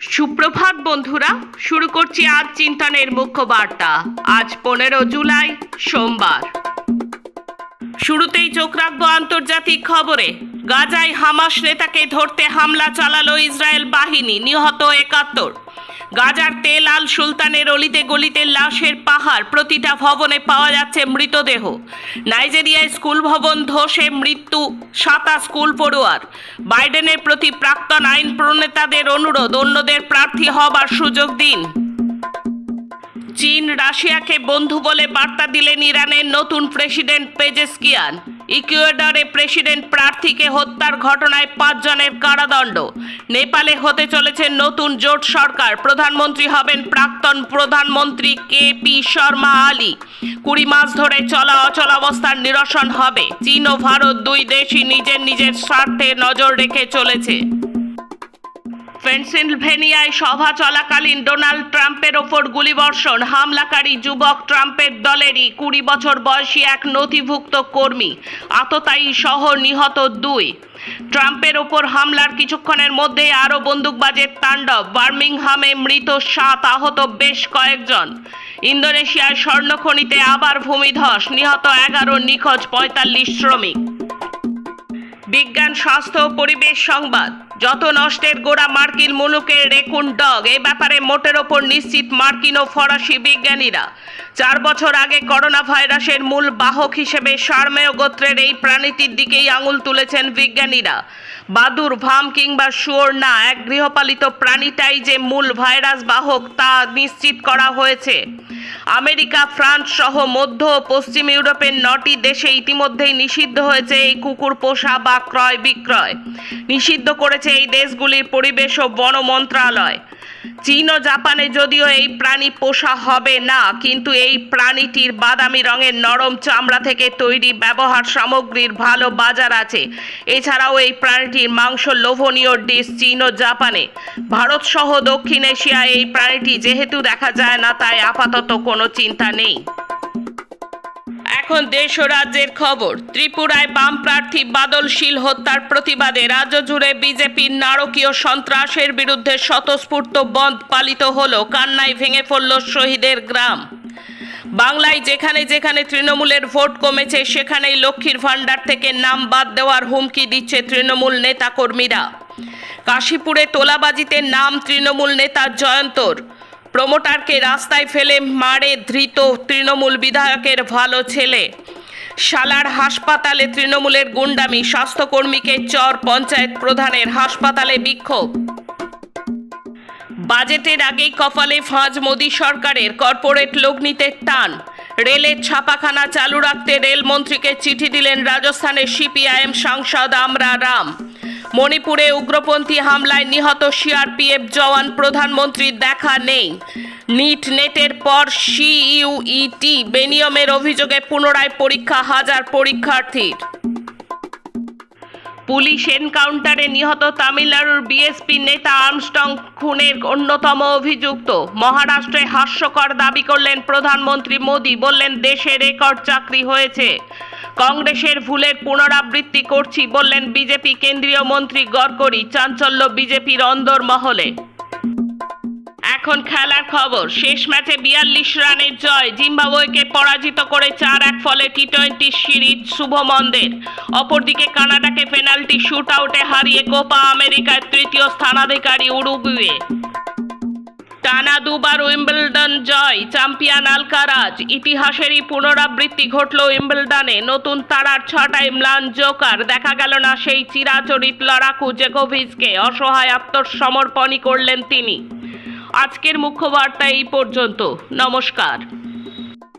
সুপ্রভাত বন্ধুরা, শুরু করছি আজ চিন্তনের মুখ্য বার্তা আজ পনেরো জুলাই, সোমবার। শুরুতেই চোখ রাখব আন্তর্জাতিক খবরে। গাজায় হামাস নেতাকে ধরতে হামলা চালালো ইসরায়েল বাহিনী, নিহত একাত্তর। গাজার তেল আল সুলতানের অলিতে গলিতে লাশের পাহাড়, প্রতিটা ভবনে পাওয়া যাচ্ছে মৃতদেহ। নাইজেরিয়ায় স্কুল ভবন ধসে মৃত্যু সাতা স্কুল পড়ুয়ার। বাইডেনের প্রতি প্রাক্তন আইন প্রণেতাদের অনুরোধ, অন্যদের প্রার্থী হবার সুযোগ দিন। চীন রাশিয়াকে বন্ধু বলে বার্তা দিলেন ইরানের নতুন প্রেসিডেন্ট পেজেস্কিয়ান। ইকুয়েডরে প্রেসিডেন্ট প্রার্থীকে হত্যার ঘটনায় পাঁচজনের কারাদণ্ড। নেপালে হতে চলেছে নতুন জোট সরকার। প্রধানমন্ত্রী হবেন প্রাক্তন প্রধানমন্ত্রী কে পি শর্মা আলী। কুড়ি মাস ধরে চলা অচলাবস্থার নিরসন হবে। চীন ও ভারত দুই দেশই নিজের নিজের স্বার্থে নজর রেখে চলেছে। পেনসিলভেনিয়ায় সভা চলাকালীন ডোনাল্ড ট্রাম্পের ওপর গুলিবর্ষণ। হামলাকারী যুবক ট্রাম্পের দলেরই কুড়ি বছর বয়সী এক নথিভুক্ত কর্মী। আততায়ী সহ নিহত দুই। ট্রাম্পের ওপর হামলার কিছুক্ষণের মধ্যে আরও বন্দুকবাজের তাণ্ডব। বার্মিংহামে মৃত সাত আহত বেশ কয়েকজন। ইন্দোনেশিয়ার স্বর্ণখনিতে আবার ভূমিধস। নিহত এগারো নিখোঁজ পঁয়তাল্লিশ শ্রমিক। বিজ্ঞান, স্বাস্থ্য পরিবেশ সংবাদ। যত নষ্টের গোড়া মার্কিন মুলুকের রেকুন ডগ, এ ব্যাপারে মোটের ওপর নিশ্চিত মার্কিন ও ফরাসি বিজ্ঞানীরা। চার বছর আগে করোনা ভাইরাসের মূল বাহক হিসেবে সার্মেয় গোত্রের এই প্রাণীটির দিকেই আঙুল তুলেছেন বিজ্ঞানীরা। বাদুর, ভাম কিংবা শুয়োর না, এক গৃহপালিত প্রাণীটাই যে মূল ভাইরাস বাহক তা নিশ্চিত করা হয়েছে। আমেরিকা, ফ্রান্স সহ মধ্য ও পশ্চিম ইউরোপের নটি দেশে ইতিমধ্যেই নিষিদ্ধ হয়েছে এই কুকুর পোষা বা ক্রয় বিক্রয় নিষিদ্ধ করেছে এই দেশগুলির পরিবেশ ও বন মন্ত্রণালয় চীন ও জাপানে যদিও এই প্রাণী পোষা হবে না, কিন্তু এই প্রাণীটির বাদামি রঙের নরম চামড়া থেকে তৈরি ব্যবহার সামগ্রীর ভালো বাজার আছে। এছাড়াও এই প্রাণীটির মাংস লোভনীয় ডিশ চীন ও জাপানে। ভারত সহ দক্ষিণ এশিয়ায় এই প্রাণীটি যেহেতু দেখা যায় না, তাই আপাতত কোনো চিন্তা নেই। এখন দেশ ও রাজ্যের খবর। ত্রিপুরায় বাম প্রার্থী বাদল শীল হত্যার প্রতিবাদে রাজ্য জুড়ে বিজেপির নারকীয় সন্ত্রাসের বিরুদ্ধে স্বতঃস্ফূর্ত বন্ধ পালিত হলো, কান্নায় ভেঙে পড়ল শহীদের গ্রাম। বাংলায় যেখানে যেখানে তৃণমূলের ভোট কমেছে, সেখানেই লক্ষ্মীর ভাণ্ডার থেকে নাম বাদ দেওয়ার হুমকি দিচ্ছে তৃণমূল নেতাকর্মীরা। কাশীপুরে তোলাবাজিতে নাম তৃণমূল নেতা জয়ন্তর। প্রমোটারকে রাস্তায় ফেলে মারে ধৃত তৃণমূল বিধায়কের ভালো ছেলে। শালার হাসপাতালে তৃণমূলের গুন্ডামি, স্বাস্থ্যকর্মীকে চর পঞ্চায়েত প্রধানের হাসপাতালে বিক্ষোভ। বাজেটের আগেই কপালে ফাঁজ মোদী সরকারের, কর্পোরেট লগ্নিতে টান। রেলের ছাপাখানা চালু রাখতে রেলমন্ত্রীকে চিঠি দিলেন রাজস্থানের সিপিআইএম সাংসদ আমরা রাম। মণিপুরে উগ্রপন্থী হামলায় নিহত সিআরপিএফ জওয়ান প্রধানমন্ত্রীর দেখা নেই। নিট নেটের পর সিইউইটি বেনিয়মের অভিযোগে পুনরায় পরীক্ষা, হাজার পরীক্ষার্থীর। পুলিশ এনকাউন্টারে নিহত তামিলনাড়ুর বিএসপি নেতা আর্মস্টং খুনের অন্যতম অভিযুক্ত। মহারাষ্ট্রে হাস্যকর দাবি করলেন প্রধানমন্ত্রী মোদী, বললেন দেশে রেকর্ড চাকরি হয়েছে। কংগ্রেসের ভুলের পুনরাবৃত্তি করছি বললেন বিজেপি কেন্দ্রীয় মন্ত্রী গডকরি চাঞ্চল্য বিজেপির অন্দর মহলে। এখন খেলার খবর, শেষ ম্যাচে বিয়াল্লিশ রানের জয়, জিম্বাবুয়েকে পরাজিত করে চার এক ফলে টি টোয়েন্টি সিরিজ শুভমন্দের অপরদিকে কানাডাকে পেনাল্টি শুট আউটে হারিয়ে কোপা আমেরিকার তৃতীয় স্থানাধিকারী উরুগুয়ে। টানা দুবার উইম্বলডন জয়, চ্যাম্পিয়ন আলকারাজ। ইতিহাসেরই পুনরাবৃত্তি ঘটল উইম্বলডনে। নতুন তারার ছটায় ম্লান জোকার। দেখা গেল না সেই চিরাচরিত লড়াকু জেকোভিজকে অসহায় আত্মসমর্পণই করলেন তিনি। আজকের মুখ্য বার্তা এই পর্যন্ত। নমস্কার।